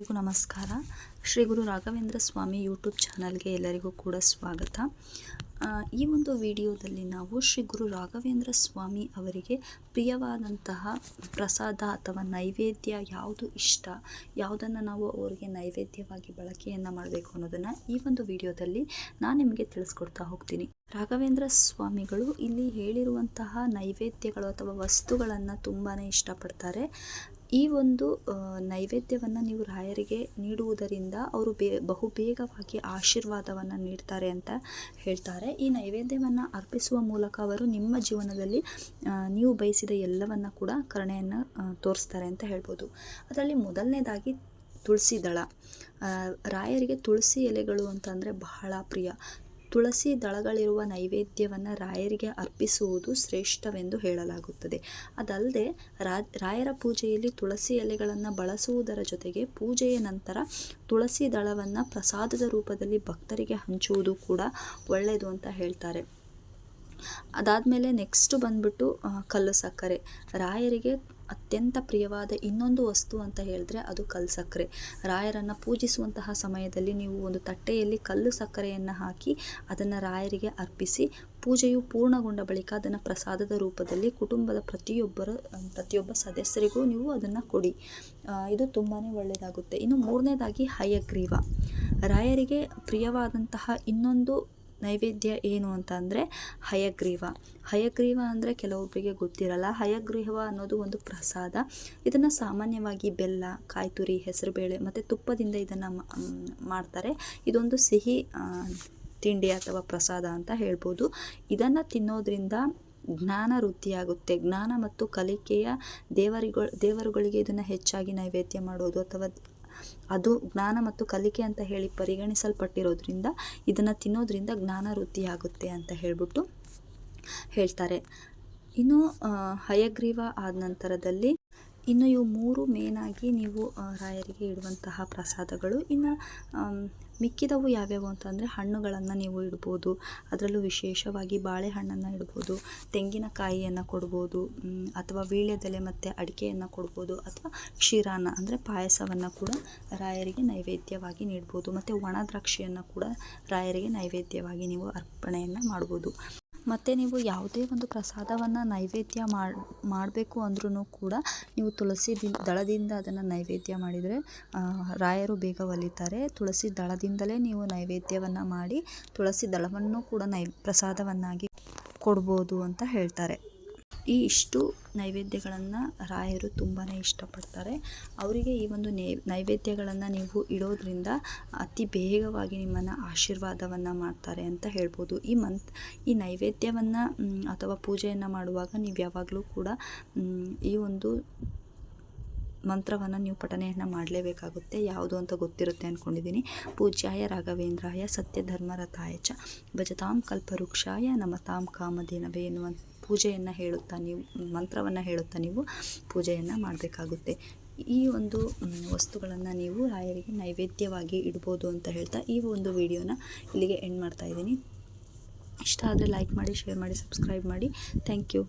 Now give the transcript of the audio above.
ಎಲ್ಲರಿಗೂ ನಮಸ್ಕಾರ. ಶ್ರೀ ಗುರು ರಾಘವೇಂದ್ರ ಸ್ವಾಮಿ ಯೂಟ್ಯೂಬ್ ಚಾನಲ್ಗೆ ಎಲ್ಲರಿಗೂ ಕೂಡ ಸ್ವಾಗತ. ಈ ಒಂದು ವಿಡಿಯೋದಲ್ಲಿ ನಾವು ಶ್ರೀ ಗುರು ರಾಘವೇಂದ್ರ ಸ್ವಾಮಿ ಅವರಿಗೆ ಪ್ರಿಯವಾದಂತಹ ಪ್ರಸಾದ ಅಥವಾ ನೈವೇದ್ಯ ಯಾವುದು ಇಷ್ಟ, ಯಾವುದನ್ನು ನಾವು ಅವರಿಗೆ ನೈವೇದ್ಯವಾಗಿ ಬಳಕೆಯನ್ನು ಮಾಡಬೇಕು ಅನ್ನೋದನ್ನು ಈ ಒಂದು ವಿಡಿಯೋದಲ್ಲಿ ನಾನು ನಿಮಗೆ ತಿಳಿಸ್ಕೊಡ್ತಾ ಹೋಗ್ತೀನಿ. ರಾಘವೇಂದ್ರ ಸ್ವಾಮಿಗಳು ಇಲ್ಲಿ ಹೇಳಿರುವಂತಹ ನೈವೇದ್ಯಗಳು ಅಥವಾ ವಸ್ತುಗಳನ್ನು ತುಂಬಾ ಇಷ್ಟಪಡ್ತಾರೆ. ಈ ಒಂದು ನೈವೇದ್ಯವನ್ನು ನೀವು ರಾಯರಿಗೆ ನೀಡುವುದರಿಂದ ಅವರು ಬೇ ಬಹು ಬೇಗವಾಗಿ ಆಶೀರ್ವಾದವನ್ನು ನೀಡ್ತಾರೆ ಅಂತ ಹೇಳ್ತಾರೆ. ಈ ನೈವೇದ್ಯವನ್ನು ಅರ್ಪಿಸುವ ಮೂಲಕ ಅವರು ನಿಮ್ಮ ಜೀವನದಲ್ಲಿ ನೀವು ಬಯಸಿದ ಎಲ್ಲವನ್ನು ಕೂಡ ಕರುಣೆಯನ್ನು ತೋರಿಸ್ತಾರೆ ಅಂತ ಹೇಳ್ಬೋದು. ಅದರಲ್ಲಿ ಮೊದಲನೇದಾಗಿ ತುಳಸಿ ದಳ. ರಾಯರಿಗೆ ತುಳಸಿ ಎಲೆಗಳು ಅಂತಂದರೆ ಬಹಳ ಪ್ರಿಯ. ತುಳಸಿ ದಳಗಳಿರುವ ನೈವೇದ್ಯವನ್ನು ರಾಯರಿಗೆ ಅರ್ಪಿಸುವುದು ಶ್ರೇಷ್ಠವೆಂದು ಹೇಳಲಾಗುತ್ತದೆ. ಅದಲ್ಲದೆ ರಾಯರ ಪೂಜೆಯಲ್ಲಿ ತುಳಸಿ ಎಲೆಗಳನ್ನು ಬಳಸುವುದರ ಜೊತೆಗೆ ಪೂಜೆಯ ನಂತರ ತುಳಸಿ ದಳವನ್ನು ಪ್ರಸಾದದ ರೂಪದಲ್ಲಿ ಭಕ್ತರಿಗೆ ಹಂಚುವುದು ಕೂಡ ಒಳ್ಳೆಯದು ಅಂತ ಹೇಳ್ತಾರೆ. ಅದಾದಮೇಲೆ ನೆಕ್ಸ್ಟ್ ಬಂದ್ಬಿಟ್ಟು ಕಲ್ಲು ಸಕ್ಕರೆ. ರಾಯರಿಗೆ ಅತ್ಯಂತ ಪ್ರಿಯವಾದ ಇನ್ನೊಂದು ವಸ್ತು ಅಂತ ಹೇಳಿದ್ರೆ ಅದು ಕಲ್ಲು ಸಕ್ಕರೆ. ರಾಯರನ್ನು ಪೂಜಿಸುವಂತಹ ಸಮಯದಲ್ಲಿ ನೀವು ಒಂದು ತಟ್ಟೆಯಲ್ಲಿ ಕಲ್ಲು ಸಕ್ಕರೆಯನ್ನು ಹಾಕಿ ಅದನ್ನು ರಾಯರಿಗೆ ಅರ್ಪಿಸಿ ಪೂಜೆಯು ಪೂರ್ಣಗೊಂಡ ಬಳಿಕ ಅದನ್ನು ಪ್ರಸಾದದ ರೂಪದಲ್ಲಿ ಕುಟುಂಬದ ಪ್ರತಿಯೊಬ್ಬರ, ಪ್ರತಿಯೊಬ್ಬ ಸದಸ್ಯರಿಗೂ ನೀವು ಅದನ್ನು ಕೊಡಿ. ಇದು ತುಂಬಾ ಒಳ್ಳೆಯದಾಗುತ್ತೆ ಇನ್ನು ಮೂರನೇದಾಗಿ ಹಯಗ್ರೀವ. ರಾಯರಿಗೆ ಪ್ರಿಯವಾದಂತಹ ಇನ್ನೊಂದು ನೈವೇದ್ಯ ಏನು ಅಂತ ಅಂದರೆ ಹಯಗ್ರೀವ. ಹಯಗ್ರೀವ ಅಂದರೆ ಕೆಲವೊಬ್ಬರಿಗೆ ಗೊತ್ತಿರಲ್ಲ. ಹಯಗ್ರೀವ ಅನ್ನೋದು ಒಂದು ಪ್ರಸಾದ. ಇದನ್ನು ಸಾಮಾನ್ಯವಾಗಿ ಬೆಲ್ಲ, ಕಾಯ್ತುರಿ, ಹೆಸರುಬೇಳೆ ಮತ್ತು ತುಪ್ಪದಿಂದ ಇದನ್ನು ಮಾಡ್ತಾರೆ. ಇದೊಂದು ಸಿಹಿ ತಿಂಡಿ ಅಥವಾ ಪ್ರಸಾದ ಅಂತ ಹೇಳ್ಬೋದು. ಇದನ್ನು ತಿನ್ನೋದ್ರಿಂದ ಜ್ಞಾನ ವೃದ್ಧಿಯಾಗುತ್ತೆ. ಜ್ಞಾನ ಮತ್ತು ಕಲಿಕೆಯ ದೇವರಿಗಳು ದೇವರುಗಳಿಗೆ ಇದನ್ನು ಹೆಚ್ಚಾಗಿ ನೈವೇದ್ಯ ಮಾಡೋದು ಅಥವಾ ಅದು ಜ್ಞಾನ ಮತ್ತು ಕಲಿಕೆ ಅಂತ ಹೇಳಿ ಪರಿಗಣಿಸಲ್ಪಟ್ಟಿರೋದ್ರಿಂದ ಇದನ್ನು ತಿನ್ನೋದ್ರಿಂದ ಜ್ಞಾನ ವೃದ್ಧಿಯಾಗುತ್ತೆ ಅಂತ ಹೇಳಿಬಿಟ್ಟು ಹೇಳ್ತಾರೆ. ಇನ್ನು ಹಯಗ್ರೀವ ಆದ ನಂತರದಲ್ಲಿ ಇನ್ನು ಇವು ಮೂರು ಮೇನಾಗಿ ನೀವು ರಾಯರಿಗೆ ಇಡುವಂತಹ ಪ್ರಸಾದಗಳು. ಇನ್ನು ಮಿಕ್ಕಿದವು ಯಾವ್ಯಾವು ಅಂತಂದರೆ ಹಣ್ಣುಗಳನ್ನು ನೀವು ಇಡ್ಬೋದು. ಅದರಲ್ಲೂ ವಿಶೇಷವಾಗಿ ಬಾಳೆಹಣ್ಣನ್ನು ಇಡ್ಬೋದು, ತೆಂಗಿನಕಾಯಿಯನ್ನು ಕೊಡ್ಬೋದು ಅಥವಾ ವೀಳ್ಯದೆಲೆ ಮತ್ತು ಅಡಿಕೆಯನ್ನು ಕೊಡ್ಬೋದು, ಅಥವಾ ಕ್ಷೀರಾನ್ನ ಅಂದರೆ ಪಾಯಸವನ್ನು ಕೂಡ ರಾಯರಿಗೆ ನೈವೇದ್ಯವಾಗಿ ನೀಡ್ಬೋದು. ಮತ್ತು ಒಣ ದ್ರಾಕ್ಷಿಯನ್ನು ಕೂಡ ರಾಯರಿಗೆ ನೈವೇದ್ಯವಾಗಿ ನೀವು ಅರ್ಪಣೆಯನ್ನು ಮಾಡ್ಬೋದು. ಮತ್ತು ನೀವು ಯಾವುದೇ ಒಂದು ಪ್ರಸಾದವನ್ನು ನೈವೇದ್ಯ ಮಾಡಿ, ಮಾಡಬೇಕು ಅಂದ್ರೂ ಕೂಡ ನೀವು ತುಳಸಿ ದಳದಿಂದ ಅದನ್ನು ನೈವೇದ್ಯ ಮಾಡಿದರೆ ರಾಯರು ಬೇಗ ಒಲಿತಾರೆ. ತುಳಸಿ ದಳದಿಂದಲೇ ನೀವು ನೈವೇದ್ಯವನ್ನು ಮಾಡಿ, ತುಳಸಿ ದಳವನ್ನು ಕೂಡ ನೈ, ಪ್ರಸಾದವನ್ನಾಗಿ ಕೊಡ್ಬೋದು ಅಂತ ಹೇಳ್ತಾರೆ. ಈ ಇಷ್ಟು ನೈವೇದ್ಯಗಳನ್ನು ರಾಯರು ತುಂಬಾ ಇಷ್ಟಪಡ್ತಾರೆ. ಅವರಿಗೆ ಈ ಒಂದು ನೈವೇದ್ಯಗಳನ್ನು ನೀವು ಇಡೋದ್ರಿಂದ ಅತಿ ಬೇಗವಾಗಿ ನಿಮ್ಮನ್ನು ಆಶೀರ್ವಾದವನ್ನು ಮಾಡ್ತಾರೆ ಅಂತ ಹೇಳ್ಬೋದು. ಈ ಮಂತ್, ಈ ನೈವೇದ್ಯವನ್ನು ಅಥವಾ ಪೂಜೆಯನ್ನು ಮಾಡುವಾಗ ನೀವು ಯಾವಾಗಲೂ ಕೂಡ ಈ ಒಂದು ಮಂತ್ರವನ್ನು ನೀವು ಪಠನೆಯನ್ನು ಮಾಡಲೇಬೇಕಾಗುತ್ತೆ. ಯಾವುದು ಅಂತ ಗೊತ್ತಿರುತ್ತೆ ಅಂದ್ಕೊಂಡಿದ್ದೀನಿ ಪೂಜ್ಯಾಯ ರಾಘವೇಂದ್ರಾಯ ಸತ್ಯಧರ್ಮರಥಾಯ ಚ ಭಜತಾಂ ಕಲ್ಪವೃಕ್ಷಾಯ ನಮತಾಂ ಕಾಮಧೇನವೇ ಎನ್ನುವ ಪೂಜೆಯನ್ನು ಹೇಳುತ್ತಾ ನೀವು, ಮಂತ್ರವನ್ನು ಹೇಳುತ್ತಾ ನೀವು ಪೂಜೆಯನ್ನು ಮಾಡಬೇಕಾಗುತ್ತೆ. ಈ ಒಂದು ವಸ್ತುಗಳನ್ನು ನೀವು ರಾಯರಿಗೆ ನೈವೇದ್ಯವಾಗಿ ಇಡ್ಬೋದು ಅಂತ ಹೇಳ್ತಾ ಈ ಒಂದು ವಿಡಿಯೋನ ಇಲ್ಲಿಗೆ ಎಂಡ್ ಮಾಡ್ತಾ ಇದ್ದೀನಿ. ಇಷ್ಟ ಆದರೆ ಲೈಕ್ ಮಾಡಿ ಶೇರ್ ಮಾಡಿ ಸಬ್ಸ್ಕ್ರೈಬ್ ಮಾಡಿ. Thank you